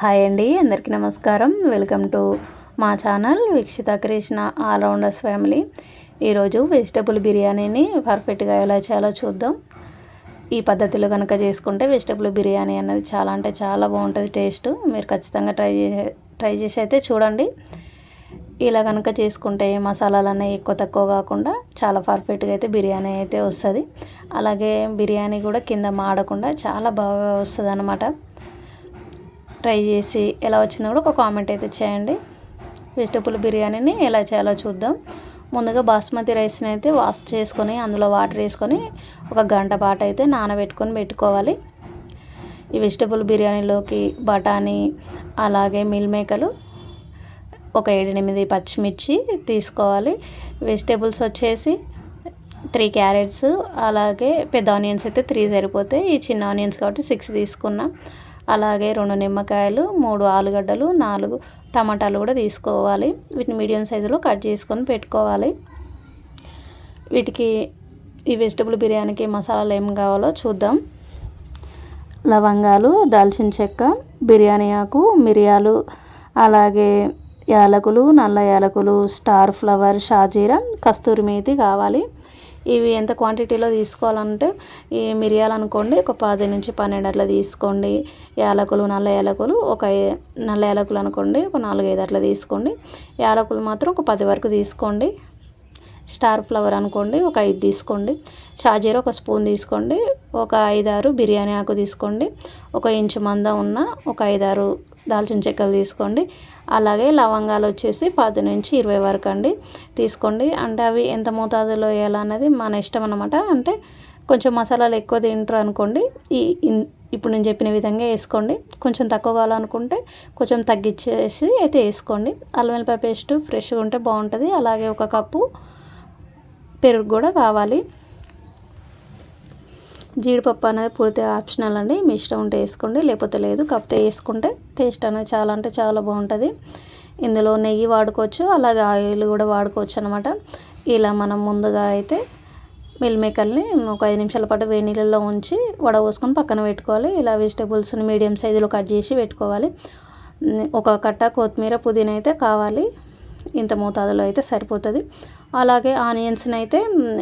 Hi అండి అందరికీ నమస్కారం. వెల్కమ్ టు మా channel Veekshitha Krishna all rounders family. ఈరోజు వెజిటబుల్ బిర్యానీని పర్ఫెక్ట్గా ఎలా చేయాలో చూద్దాం. ఈ పద్ధతిలో కనుక చేసుకుంటే వెజిటబుల్ బిర్యానీ అన్నది చాలా అంటే చాలా బాగుంటుంది టేస్ట్. మీరు ఖచ్చితంగా ట్రై చేసే ట్రై చేసి అయితే చూడండి. ఇలా కనుక చేసుకుంటే మసాలాలు అనేవి ఎక్కువ తక్కువ కాకుండా చాలా పర్ఫెక్ట్గా అయితే బిర్యానీ అయితే వస్తుంది. అలాగే బిర్యానీ కూడా కింద మాడకుండా చాలా బాగా వస్తుంది ట్రై చేసి ఎలా వచ్చిందో కూడా ఒక కామెంట్ అయితే చేయండి. వెజిటబుల్ బిర్యానీని ఎలా చేయాలో చూద్దాం. ముందుగా బాస్మతి రైస్ని అయితే వాష్ చేసుకొని అందులో వాటర్ వేసుకొని ఒక గంట పాటు అయితే నానబెట్టుకొని పెట్టుకోవాలి. ఈ వెజిటబుల్ బిర్యానీలోకి బఠానీ అలాగే మిల్ మేకలు ఒక ఏడెనిమిది పచ్చిమిర్చి తీసుకోవాలి. వెజిటేబుల్స్ వచ్చేసి త్రీ క్యారెట్స్ అలాగే పెద్ద ఆనియన్స్ అయితే త్రీ సరిపోతాయి. ఈ చిన్న ఆనియన్స్ కాబట్టి సిక్స్ తీసుకున్నాం. అలాగే రెండు నిమ్మకాయలు మూడు ఆలుగడ్డలు నాలుగు టమాటాలు కూడా తీసుకోవాలి. వీటిని మీడియం సైజులో కట్ చేసుకొని పెట్టుకోవాలి. వీటికి ఈ వెజిటబుల్ బిర్యానీకి మసాలాలు ఏం కావాలో చూద్దాం. లవంగాలు దాల్చిన చెక్క బిర్యానీ ఆకు మిరియాలు అలాగే యాలకులు నల్ల యాలకులు స్టార్ ఫ్లవర్ షాజీరా కస్తూరి మేతి కావాలి. ఇవి ఎంత క్వాంటిటీలో తీసుకోవాలంటే ఈ మిరియాలు అనుకోండి ఒక పది నుంచి పన్నెండు అట్లా తీసుకోండి. యాలకులు నల్ల యాలకులు ఒక నల్ల యాలకులు అనుకోండి ఒక నాలుగైదు అట్లా తీసుకోండి. యాలకులు మాత్రం ఒక పది వరకు తీసుకోండి. స్టార్ ఫ్లవర్ అనుకోండి ఒక ఐదు తీసుకోండి. షాజీరా ఒక స్పూన్ తీసుకోండి ఒక ఐదారు బిర్యానీ ఆకు తీసుకోండి ఒక ఇంచు మంద ఉన్న ఒక ఐదారు దాల్చిన చెక్కలు తీసుకోండి. అలాగే లవంగాలు వచ్చేసి పది నుంచి ఇరవై వరకు అండి తీసుకోండి. అంటే అవి ఎంత మోతాదులో వేయాలన్నది మన ఇష్టం అనమాట అంటే కొంచెం మసాలాలు ఎక్కువ తింటారు అనుకోండి ఈ ఇప్పుడు నేను చెప్పిన విధంగా వేసుకోండి. కొంచెం తక్కువ కావాలనుకుంటే కొంచెం తగ్గించేసి అయితే వేసుకోండి. అల్లం వెల్లిపాయ పేస్ట్ ఫ్రెష్గా ఉంటే బాగుంటుంది. అలాగే ఒక కప్పు పెరుగు కూడా కావాలి. జీడిపప్పు అనేది పూర్తిగా ఆప్షనల్ అండి. మీ ఇష్టం ఉంటే వేసుకోండి లేకపోతే లేదు. కప్పితే వేసుకుంటే టేస్ట్ అనేది చాలా అంటే చాలా బాగుంటుంది. ఇందులో నెయ్యి వాడుకోవచ్చు అలాగే ఆయిల్ కూడా వాడుకోవచ్చు అనమాట ఇలా మనం ముందుగా అయితే మిల్ మేకర్ని ఒక ఐదు నిమిషాల పాటు వేడి నీళ్ళల్లో ఉంచి వడపోసుకొని పక్కన పెట్టుకోవాలి. ఇలా వెజిటేబుల్స్ని మీడియం సైజులో కట్ చేసి పెట్టుకోవాలి. ఒక కట్ట కొత్తిమీర పుదీనా అయితే కావాలి. ఇంత మోతాదులో అయితే సరిపోతుంది. అలాగే ఆనియన్స్ని అయితే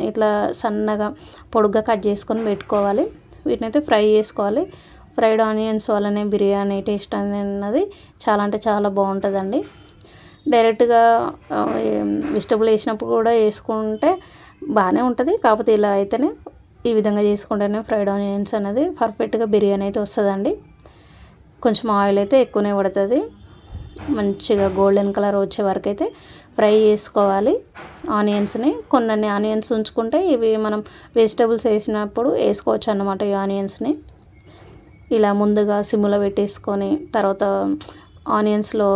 ఇట్లా సన్నగా పొడుగ్గా కట్ చేసుకొని పెట్టుకోవాలి. వీటిని అయితే ఫ్రై చేసుకోవాలి. ఫ్రైడ్ ఆనియన్స్ వల్లనే బిర్యానీ టేస్ట్ అన్నది చాలా అంటే చాలా బాగుంటుందండి. డైరెక్ట్గా వెజిటబుల్ వేసినప్పుడు కూడా వేసుకుంటే బాగానే ఉంటుంది. కాకపోతే ఇలా అయితేనే ఈ విధంగా చేసుకుంటేనే ఫ్రైడ్ ఆనియన్స్ అనేది పర్ఫెక్ట్గా బిర్యానీ అయితే వస్తుందండి. కొంచెం ఆయిల్ అయితే ఎక్కువనే పడుతుంది. మంచిగా గోల్డెన్ కలర్ వచ్చే వరకు అయితే ఫ్రై చేసుకోవాలి. ఆనియన్స్ని కొన్ని ఆనియన్స్ ఉంచుకుంటే ఇవి మనం వెజిటబుల్స్ వేసినప్పుడు వేసుకోవచ్చు అన్నమాట ఈ ఆనియన్స్ని. ఇలా ముందుగా సిమ్లో పెట్టేసుకొని తర్వాత ఆనియన్స్లో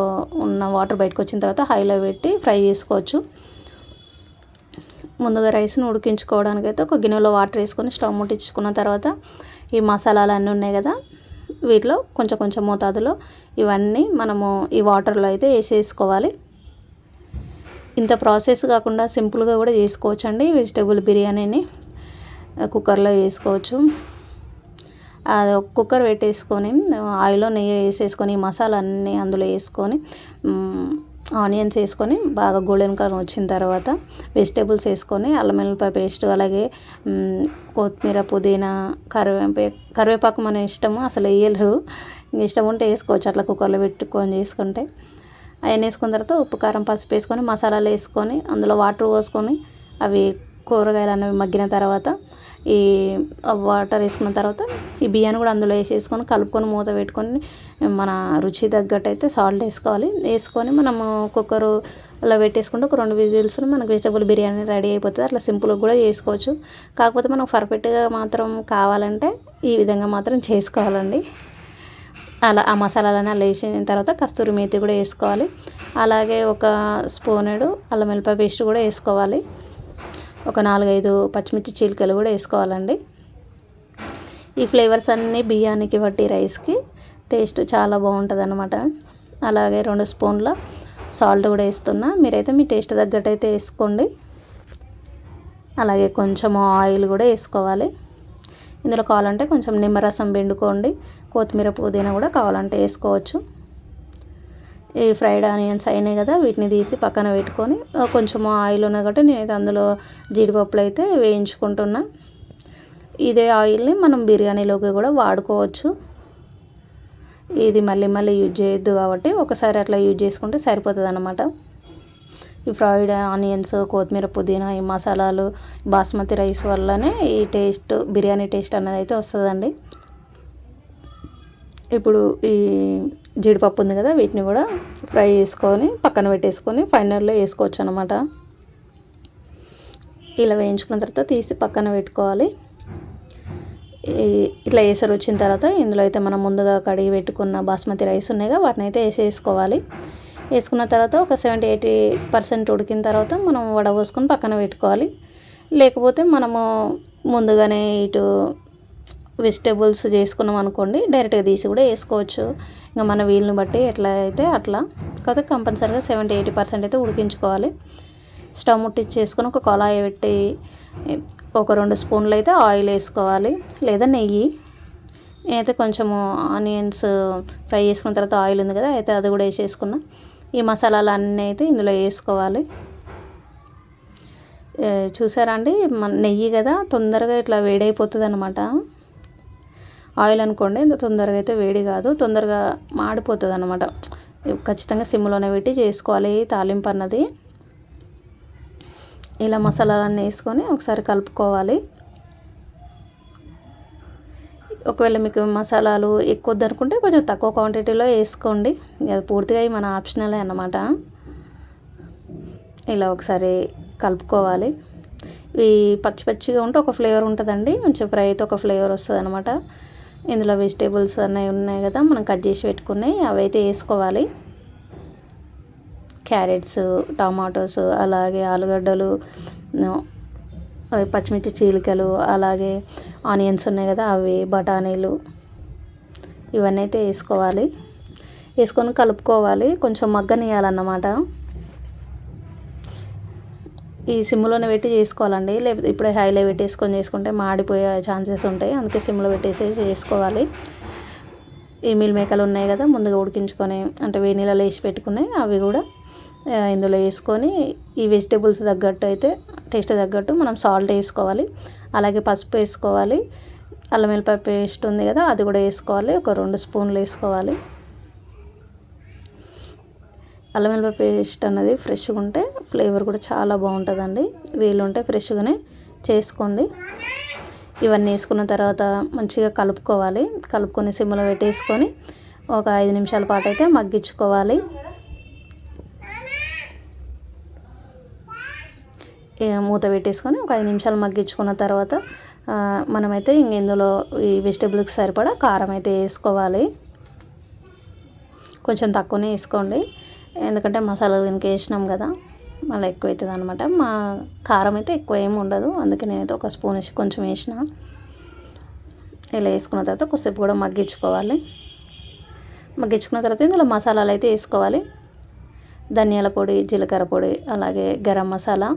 ఉన్న వాటర్ బయటకు వచ్చిన తర్వాత హైలో పెట్టి ఫ్రై చేసుకోవచ్చు. ముందుగా రైస్ను ఉడికించుకోవడానికి అయితే ఒక గిన్నెలో వాటర్ వేసుకొని స్టవ్ ముట్టించుకున్న తర్వాత ఈ మసాలాలు అన్నీ ఉన్నాయి కదా వీటిలో కొంచెం కొంచెం మోతాదులో ఇవన్నీ మనము ఈ వాటర్లో అయితే వేసేసుకోవాలి. ఇంత ప్రాసెస్ కాకుండా సింపుల్గా కూడా చేసుకోవచ్చు అండి వెజిటేబుల్ బిర్యానీని. కుక్కర్లో వేసుకోవచ్చు. అది కుక్కర్ పెట్టేసుకొని ఆయిల్లో నెయ్యి వేసేసుకొని మసాలా అన్నీ అందులో వేసుకొని ఆనియన్స్ వేసుకొని బాగా గోల్డెన్ కలర్ వచ్చిన తర్వాత వెజిటేబుల్స్ వేసుకొని అల్లం వెల్లిపాయ పేస్ట్ అలాగే కొత్తిమీర పుదీనా కరివే కరివేపాకు మన ఇష్టము అసలు వేయలేరు. ఇష్టం ఉంటే వేసుకోవచ్చు అట్లా కుక్కర్లో పెట్టుకొని చేసుకుంటే. అవన్నీ వేసుకున్న తర్వాత ఉప్పు కారం పసుపు వేసుకొని మసాలాలు వేసుకొని అందులో వాటర్ పోసుకొని అవి కూరగాయలు అనేవి మగ్గిన తర్వాత ఈ వాటర్ వేసుకున్న తర్వాత ఈ బియ్యాన్ని కూడా అందులో వేసేసుకొని కలుపుకొని మూత పెట్టుకొని మన రుచి తగ్గట్టు అయితే సాల్ట్ వేసుకోవాలి. వేసుకొని మనము కుక్కరు అలా పెట్టేసుకుంటే ఒక రెండు విజిల్స్ మనకు వెజిటబుల్ బిర్యానీ రెడీ అయిపోతుంది. అట్లా సింపుల్గా కూడా చేసుకోవచ్చు. కాకపోతే మనకు పర్ఫెక్ట్గా మాత్రం కావాలంటే ఈ విధంగా మాత్రం చేసుకోవాలండి. అలా ఆ మసాలాలన్నీ అలా వేసిన తర్వాత కస్తూరి మేతి కూడా వేసుకోవాలి. అలాగే ఒక స్పూనుడు అల్లం వెల్లిపాయ పేస్ట్ కూడా వేసుకోవాలి. ఒక నాలుగైదు పచ్చిమిర్చి చీలికలు కూడా వేసుకోవాలండి. ఈ ఫ్లేవర్స్ అన్నీ బియ్యానికి బట్టి రైస్కి టేస్ట్ చాలా బాగుంటుంది అనమాట అలాగే రెండు స్పూన్ల సాల్ట్ కూడా వేస్తున్నా. మీరైతే మీ టేస్ట్ తగ్గట్టయితే వేసుకోండి. అలాగే కొంచెం ఆయిల్ కూడా వేసుకోవాలి. ఇందులో కావాలంటే కొంచెం నిమ్మరసం పిండుకోండి. కొత్తిమీర పుదీనా కూడా కావాలంటే వేసుకోవచ్చు. ఈ ఫ్రైడ్ ఆనియన్స్ అయినాయి కదా వీటిని తీసి పక్కన పెట్టుకొని కొంచెం ఆయిల్ ఉన్న కాబట్టి నేనైతే అందులో జీడిపప్పులు అయితే వేయించుకుంటున్నా. ఇదే ఆయిల్ని మనం బిర్యానీలోకి కూడా వాడుకోవచ్చు. ఇది మళ్ళీ మళ్ళీ యూజ్ చేయొద్దు కాబట్టి ఒకసారి అట్లా యూజ్ చేసుకుంటే సరిపోతుంది అన్నమాట ఈ ఫ్రైడ్ ఆనియన్స్ కొత్తిమీర పుదీనా ఈ మసాలాలు బాస్మతి రైస్ వల్లనే ఈ టేస్ట్ బిర్యానీ టేస్ట్ అనేది అయితే వస్తుందండి. ఇప్పుడు ఈ జీడిపప్పు ఉంది కదా వీటిని కూడా ఫ్రై చేసుకొని పక్కన పెట్టేసుకొని ఫైనల్లో వేసుకోవచ్చు అనమాట ఇలా వేయించుకున్న తర్వాత తీసి పక్కన పెట్టుకోవాలి. ఇట్లా వేసరి వచ్చిన తర్వాత ఇందులో అయితే మనం ముందుగా కడిగి పెట్టుకున్న బాస్మతి రైస్ ఉన్నాయిగా వాటిని అయితే వేసేసుకోవాలి. వేసుకున్న తర్వాత ఒక సెవెంటీ ఎయిటీ పర్సెంట్ ఉడికిన తర్వాత మనం వడపోసుకొని పక్కన పెట్టుకోవాలి. లేకపోతే మనము ముందుగానే ఇటు వెజిటేబుల్స్ చేసుకున్నాం అనుకోండి డైరెక్ట్గా తీసి కూడా వేసుకోవచ్చు. ఇంకా మన వీలుని బట్టి ఎట్లా అయితే అట్లా. కాకపోతే కంపల్సరీగా సెవెంటీ ఎయిటీ పర్సెంట్ అయితే ఉడికించుకోవాలి. స్టవ్ ముట్టించేసుకొని ఒక కొలాయి పెట్టి ఒక రెండు స్పూన్లు అయితే ఆయిల్ వేసుకోవాలి. లేదా నెయ్యి. నేనైతే కొంచెము ఆనియన్స్ ఫ్రై చేసుకున్న తర్వాత ఆయిల్ ఉంది కదా అయితే అది కూడా వేసేసుకున్నా. ఈ మసాలాలు అన్నీ అయితే ఇందులో వేసుకోవాలి. చూసారా అండి? నెయ్యి కదా తొందరగా ఇట్లా వేడైపోతుంది అనమాట ఆయిల్ అనుకోండి ఇంత తొందరగా అయితే వేడి కాదు తొందరగా మాడిపోతుంది అనమాట ఖచ్చితంగా సిమ్లోనే పెట్టి చేసుకోవాలి తాలింపు అన్నది. ఇలా మసాలాలన్నీ వేసుకొని ఒకసారి కలుపుకోవాలి. ఒకవేళ మీకు మసాలాలు ఎక్కువ అనుకుంటే కొంచెం తక్కువ క్వాంటిటీలో వేసుకోండి. అది పూర్తిగా మన ఆప్షనలే అన్నమాట. ఇలా ఒకసారి కలుపుకోవాలి. ఇవి పచ్చి పచ్చిగా ఉంటే ఒక ఫ్లేవర్ ఉంటుందండి. కొంచెం ఫ్రై అయితే ఒక ఫ్లేవర్ వస్తుంది అనమాట ఇందులో వెజిటేబుల్స్ అన్నీ ఉన్నాయి కదా మనం కట్ చేసి పెట్టుకున్నాయి అవి అయితే వేసుకోవాలి. క్యారెట్స్ టమాటోస్ అలాగే ఆలుగడ్డలు పచ్చిమిర్చి చీలికలు అలాగే ఆనియన్స్ ఉన్నాయి కదా అవి బఠానీలు ఇవన్నీ అయితే వేసుకోవాలి. వేసుకొని కలుపుకోవాలి. కొంచెం మగ్గనియాలన్నమాట ఈ సిమ్లోనే పెట్టి చేసుకోవాలండి. లేకపోతే ఇప్పుడే హైలో పెట్టేసుకొని చేసుకుంటే మాడిపోయే ఛాన్సెస్ ఉంటాయి. అందుకే సిమ్లో పెట్టేసి చేసుకోవాలి. ఈ మిల్ మేకలు ఉన్నాయి కదా ముందుగా ఉడికించుకొని అంటే వేడి నీళ్ళలో వేసి పెట్టుకున్నాయి అవి కూడా ఇందులో వేసుకొని ఈ వెజిటేబుల్స్ తగ్గట్టు అయితే టేస్ట్ తగ్గట్టు మనం సాల్ట్ వేసుకోవాలి. అలాగే పసుపు వేసుకోవాలి. అల్లం వెల్లిపాయ పేస్ట్ ఉంది కదా అది కూడా వేసుకోవాలి. ఒక రెండు స్పూన్లు వేసుకోవాలి. అల్లం వెల్లిపాయ పేస్ట్ అన్నది ఫ్రెష్గా ఉంటే ఫ్లేవర్ కూడా చాలా బాగుంటుందండి. వీలు ఉంటే ఫ్రెష్గానే చేసుకోండి. ఇవన్నీ వేసుకున్న తర్వాత మంచిగా కలుపుకోవాలి. కలుపుకొని సిమ్లో పెట్టేసుకొని ఒక ఐదు నిమిషాల పాటు అయితే మగ్గించుకోవాలి. మూత పెట్టేసుకొని ఒక ఐదు నిమిషాలు మగ్గించుకున్న తర్వాత మనమైతే ఇంక ఇందులో ఈ వెజిటేబుల్కి సరిపడా కారం అయితే వేసుకోవాలి. కొంచెం తక్కువనే వేసుకోండి. ఎందుకంటే మసాలాలు దీనికి వేసినాం కదా మళ్ళీ ఎక్కువ అవుతుంది అనమాట మా కారం అయితే ఎక్కువ ఏమి ఉండదు. అందుకే నేనైతే ఒక స్పూన్ వేసి కొంచెం వేసిన. ఇలా వేసుకున్న తర్వాత కొద్దిసేపు కూడా మగ్గించుకోవాలి. మగ్గించుకున్న తర్వాత ఇందులో మసాలాలు అయితే వేసుకోవాలి. ధనియాల పొడి జీలకర్ర పొడి అలాగే గరం మసాలా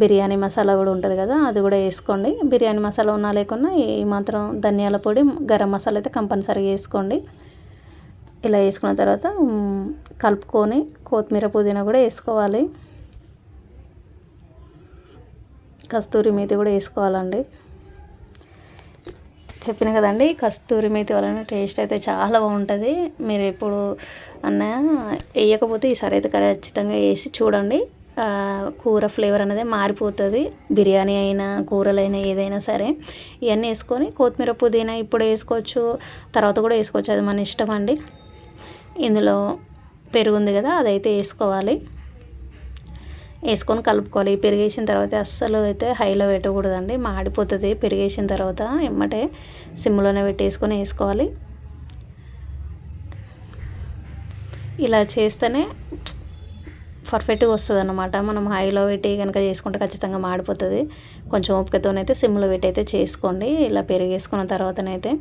బిర్యానీ మసాలా కూడా ఉంటుంది కదా అది కూడా వేసుకోండి. బిర్యానీ మసాలా ఉన్నా లేకున్నా ఈ మాత్రం ధనియాల పొడి గరం మసాలా అయితే కంపల్సరీగా వేసుకోండి. ఇలా వేసుకున్న తర్వాత కలుపుకొని కొత్తిమీర పుదీనా కూడా వేసుకోవాలి. కస్తూరి మేతి కూడా వేసుకోవాలండి. చెప్పిన కదండి కస్తూరి మేతి వలన టేస్ట్ అయితే చాలా బాగుంటుంది. మీరు ఎప్పుడు అన్న వేయకపోతే ఈసారి అయితే ఖచ్చితంగా వేసి చూడండి. కూర ఫ్లేవర్ అనేది మారిపోతుంది. బిర్యానీ అయినా కూరలైనా ఏదైనా సరే ఇవన్నీ వేసుకొని కొత్తిమీర పుదీనా ఇప్పుడు వేసుకోవచ్చు తర్వాత కూడా వేసుకోవచ్చు. అది మన ఇష్టం అండి. ఇందులో పెరుగు ఉంది కదా అదైతే వేసుకోవాలి. వేసుకొని కలుపుకోవాలి. పెరిగేసిన తర్వాత అస్సలు అయితే హైలో పెట్టకూడదండి. మాడిపోతుంది. పెరిగేసిన తర్వాత ఎమ్మటే సిమ్లోనే పెట్టేసుకొని వేసుకోవాలి. ఇలా చేస్తేనే పర్ఫెక్ట్గా వస్తుంది అన్నమాట మనం హైలో పెట్టి కనుక చేసుకుంటే ఖచ్చితంగా మాడిపోతుంది. కొంచెం ఓపికతోనైతే సిమ్లో పెట్టి అయితే చేసుకోండి. ఇలా పెరిగేసుకున్న తర్వాతనైతే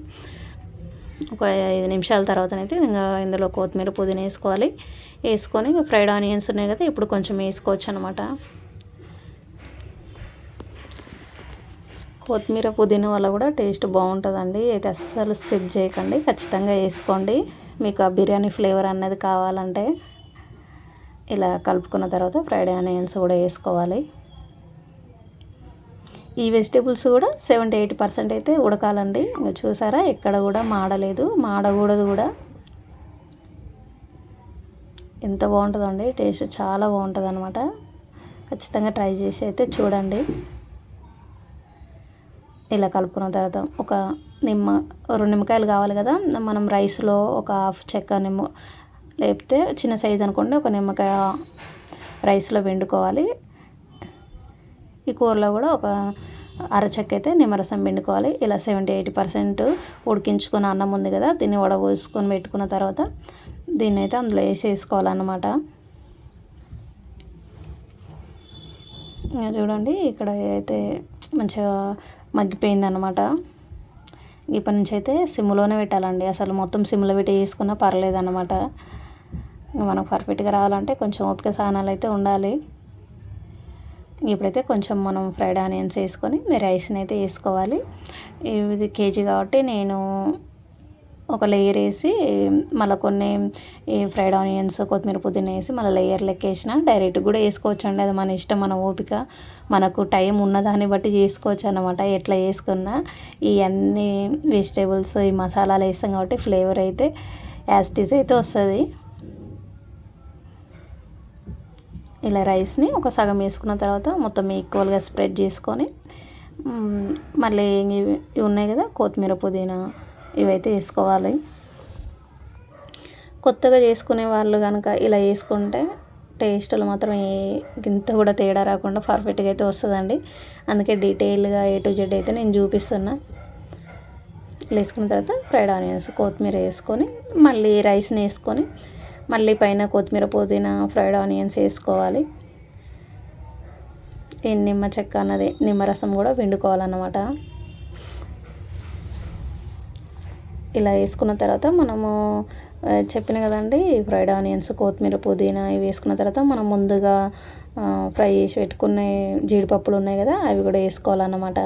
ఒక ఐదు నిమిషాల తర్వాతనైతే ఇంకా ఇందులో కొత్తిమీర పుదీనా వేసుకోవాలి. వేసుకొని ఫ్రైడ్ ఆనియన్స్ ఉన్నాయి కదా ఇప్పుడు కొంచెం వేసుకోవచ్చు అనమాట కొత్తిమీర పుదీనా వల్ల కూడా టేస్ట్ బాగుంటుందండి. అయితే అస్సలు స్కిప్ చేయకండి ఖచ్చితంగా వేసుకోండి. మీకు ఆ బిర్యానీ ఫ్లేవర్ అన్నది కావాలంటే ఇలా కలుపుకున్న తర్వాత ఫ్రైడ్ ఆనియన్స్ కూడా వేసుకోవాలి. ఈ వెజిటేబుల్స్ కూడా సెవెంటీ ఎయిట్ పర్సెంట్ అయితే ఉడకాలండి. ఇంకా చూసారా? ఎక్కడ కూడా మాడలేదు. మాడకూడదు కూడా. ఎంత బాగుంటుందండి? టేస్ట్ చాలా బాగుంటుంది అనమాట ఖచ్చితంగా ట్రై చేసి అయితే చూడండి. ఇలా కలుపుకున్న తర్వాత ఒక నిమ్మ రెండు నిమ్మకాయలు కావాలి కదా. మనం రైస్లో ఒక హాఫ్ చెక్క నిమ్మ లేకపోతే చిన్న సైజ్ అనుకోండి ఒక నిమ్మకాయ రైస్లో వండుకోవాలి ఈ కూరలో కూడా ఒక అరచక్క అయితే నిమ్మరసం పిండుకోవాలి. ఇలా సెవెంటీ ఎయిటీ పర్సెంట్ ఉడికించుకున్న అన్నం ఉంది కదా దీన్ని వడబోసుకొని పెట్టుకున్న తర్వాత దీన్ని అయితే అందులో వేసేసుకోవాలన్నమాట. చూడండి ఇక్కడ అయితే మంచిగా మగ్గిపోయిందనమాట ఇప్పటి నుంచి అయితే సిమ్లోనే పెట్టాలండి. అసలు మొత్తం సిమ్లో పెట్టి వేసుకున్నా పర్లేదు అనమాట మనకు పర్ఫెక్ట్గా రావాలంటే కొంచెం ఓపిక సాధనాలు అయితే ఉండాలి. ఇప్పుడైతే కొంచెం మనం ఫ్రైడ్ ఆనియన్స్ వేసుకొని రైస్ని అయితే వేసుకోవాలి. ఇది కేజీ కాబట్టి నేను ఒక లేయర్ వేసి మళ్ళీ కొన్ని ఈ ఫ్రైడ్ ఆనియన్స్ కొత్తిమీర పుదీనా వేసి మళ్ళీ లేయర్ లెక్కేసిన డైరెక్ట్ కూడా వేసుకోవచ్చు అండి అది మన ఇష్టం మన ఓపిక. మనకు టైం ఉన్నదాన్ని బట్టి చేసుకోవచ్చు అనమాట ఎట్లా వేసుకున్నా ఈ అన్ని వెజిటేబుల్స్ ఈ మసాలాలు వేస్తాం కాబట్టి ఫ్లేవర్ అయితే యాస్టీస్ అయితే వస్తుంది. ఇలా రైస్ని ఒక సగం వేసుకున్న తర్వాత మొత్తం ఈక్వల్గా స్ప్రెడ్ చేసుకొని మళ్ళీ ఇవి ఉన్నాయి కదా కొత్తిమీర పుదీనా ఇవైతే వేసుకోవాలి. కొత్తగా చేసుకునే వాళ్ళు కనుక ఇలా వేసుకుంటే టేస్ట్లు మాత్రం ఏ ఇంత కూడా తేడా రాకుండా పర్ఫెక్ట్గా అయితే వస్తుందండి. అందుకే డీటెయిల్గా ఏ టు జెడ్ అయితే నేను చూపిస్తున్నా. వేసుకున్న తర్వాత ఫ్రైడ్ ఆనియన్స్ కొత్తిమీర వేసుకొని మళ్ళీ రైస్ని వేసుకొని మళ్ళీ పైన కొత్తిమీర పుదీనా ఫ్రైడ్ ఆనియన్స్ వేసుకోవాలి. ఈ నిమ్మ చెక్క అన్నది నిమ్మరసం కూడా పిండుకోవాలన్నమాట. ఇలా వేసుకున్న తర్వాత మనము చెప్పిన కదండి ఫ్రైడ్ ఆనియన్స్ కొత్తిమీర పుదీనా ఇవి వేసుకున్న తర్వాత మనం ముందుగా ఫ్రై చేసి పెట్టుకున్న జీడిపప్పులు ఉన్నాయి కదా అవి కూడా వేసుకోవాలన్నమాట.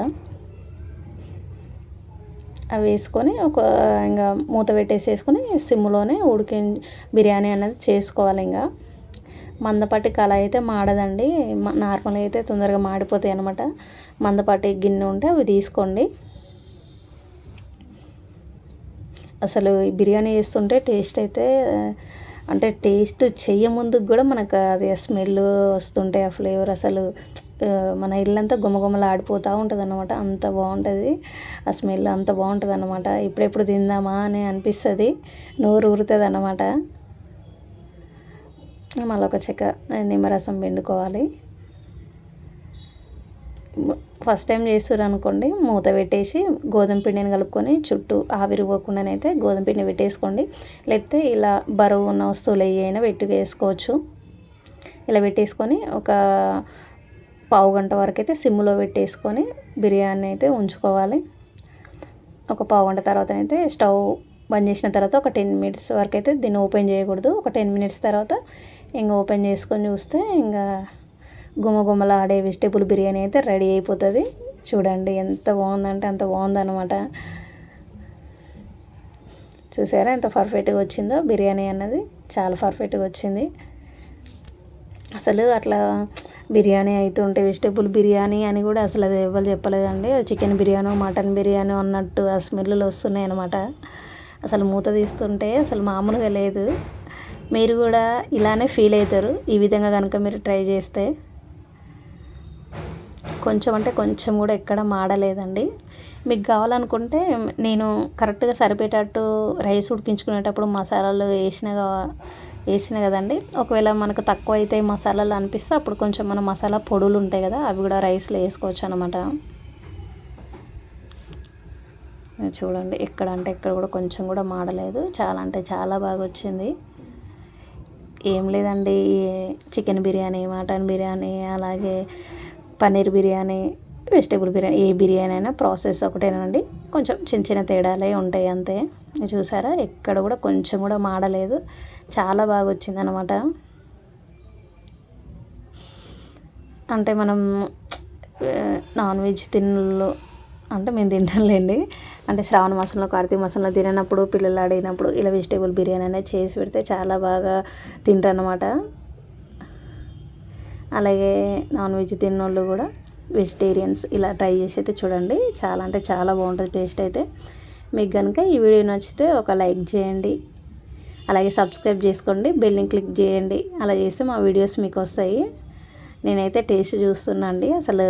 అవి వేసుకొని ఒక ఇంకా మూత పెట్టేసేసుకొని సిమ్లోనే ఉడికి బిర్యానీ అనేది చేసుకోవాలి ఇంకా. మందపాటి కళ అయితే మాడదండి. నార్మల్గా అయితే తొందరగా మాడిపోతాయి అనమాట మందపాటి గిన్నె ఉంటే అవి తీసుకోండి. అసలు బిర్యానీ చేస్తుంటే టేస్ట్ అయితే అంటే టేస్ట్ చేయముందుకు కూడా మనకు అది స్మెల్ వస్తుంటే ఆ ఫ్లేవర్ అసలు. మన ఇల్లంతా గుమగుమలు ఆడిపోతూ ఉంటుంది అనమాట అంత బాగుంటుంది. ఆ స్మెల్ అంత బాగుంటుంది అనమాట ఇప్పుడెప్పుడు తిందామా అని అనిపిస్తుంది. నోరు ఊరుతుంది అనమాట మళ్ళీ ఒక చెక్క నిమ్మరసం పిండుకోవాలి. ఫస్ట్ టైం చేస్తారు అనుకోండి మూత పెట్టేసి గోధుమ పిండిని కలుపుకొని చుట్టూ ఆవిరి పోకుండానైతే గోధుమ పిండి పెట్టేసుకోండి. లేకపోతే ఇలా బరువు ఉన్న వస్తువులు అయినా పెట్టి వేసుకోవచ్చు ఇలా పెట్టేసుకొని ఒక పావు గంట వరకు అయితే సిమ్లో పెట్టేసుకొని బిర్యానీ అయితే ఉంచుకోవాలి. ఒక పావు గంట తర్వాత అయితే స్టవ్ బంద్ చేసిన తర్వాత ఒక టెన్ మినిట్స్ వరకు అయితే దీన్ని ఓపెన్ చేయకూడదు. ఒక టెన్ మినిట్స్ తర్వాత ఇంకా ఓపెన్ చేసుకొని చూస్తే ఇంకా గుమగుమలాడే వెజిటేబుల్ బిర్యానీ అయితే రెడీ అయిపోతుంది. చూడండి ఎంత బాగుందంటే అంత బాగుందన్నమాట. చూసారా ఎంత పర్ఫెక్ట్గా వచ్చిందో బిర్యానీ అన్నది. చాలా పర్ఫెక్ట్గా వచ్చింది. అసలు అట్లా బిర్యానీ అవుతుంటే వెజిటేబుల్ బిర్యానీ అని కూడా అసలు అది ఎవరు చెప్పలేదండి. చికెన్ బిర్యానీ మటన్ బిర్యానీ అన్నట్టు ఆ స్మెల్లు వస్తున్నాయి అనమాట అసలు మూత తీస్తుంటే అసలు మామూలుగా లేదు. మీరు కూడా ఇలానే ఫీల్ అవుతారు. ఈ విధంగా కనుక మీరు ట్రై చేస్తే కొంచెం అంటే కొంచెం కూడా ఎక్కడ మాడలేదండి. మీకు కావాలనుకుంటే నేను కరెక్ట్గా సరిపోయేటట్టు రైస్ ఉడికించుకునేటప్పుడు మసాలాలు వేసిన వేసిన కదండి. ఒకవేళ మనకు తక్కువ అయితే మసాలాలు అనిపిస్తే అప్పుడు కొంచెం మన మసాలా పొడులు ఉంటాయి కదా అవి కూడా రైస్లో వేసుకోవచ్చు అనమాట చూడండి ఎక్కడ అంటే ఎక్కడ కూడా కొంచెం కూడా మాడలేదు. చాలా అంటే చాలా బాగా వచ్చింది. ఏం లేదండి చికెన్ బిర్యానీ మటన్ బిర్యానీ అలాగే పన్నీర్ బిర్యానీ వెజిటేబుల్ బిర్యానీ ఏ బిర్యానీ అయినా ప్రాసెస్ ఒకటేనండి. కొంచెం చిన్న చిన్న తేడాలే ఉంటాయి అంతే. చూసారా? ఎక్కడ కూడా కొంచెం కూడా మాడలేదు. చాలా బాగా వచ్చింది అనమాట అంటే మనం నాన్ వెజ్ తిన్నులు అంటే మేము తింటాంలేండి. అంటే శ్రావణ మాసంలో కార్తీక మాసంలో తిననప్పుడు పిల్లలు అడిగినప్పుడు ఇలా వెజిటేబుల్ బిర్యానీ అనేది చేసి పెడితే చాలా బాగా తింటారనమాట అలాగే నాన్ వెజ్ తిన్నోళ్ళు కూడా వెజిటేరియన్స్ ఇలా ట్రై చేసి అయితే చూడండి. చాలా అంటే చాలా బాగుంటుంది టేస్ట్ అయితే. మీకు కనుక ఈ వీడియో నచ్చితే ఒక లైక్ చేయండి. అలాగే సబ్స్క్రైబ్ చేసుకోండి బెల్లింగ్ క్లిక్ చేయండి. అలా చేస్తే మా వీడియోస్ మీకు వస్తాయి. నేనైతే టేస్ట్ చూస్తున్నా అండి. అసలు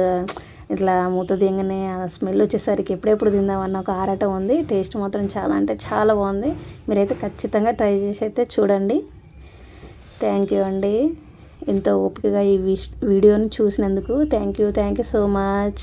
ఇట్లా మూత దిగనే ఆ స్మెల్ వచ్చేసరికి ఎప్పుడెప్పుడు తిందామన్న ఒక ఆరాటం ఉంది. టేస్ట్ మాత్రం చాలా అంటే చాలా బాగుంది. మీరైతే ఖచ్చితంగా ట్రై చేసి అయితే చూడండి. థ్యాంక్ యూ అండి. ఎంతో ఓపికగా ఈ వీడియోని చూసినందుకు thank you thank you so much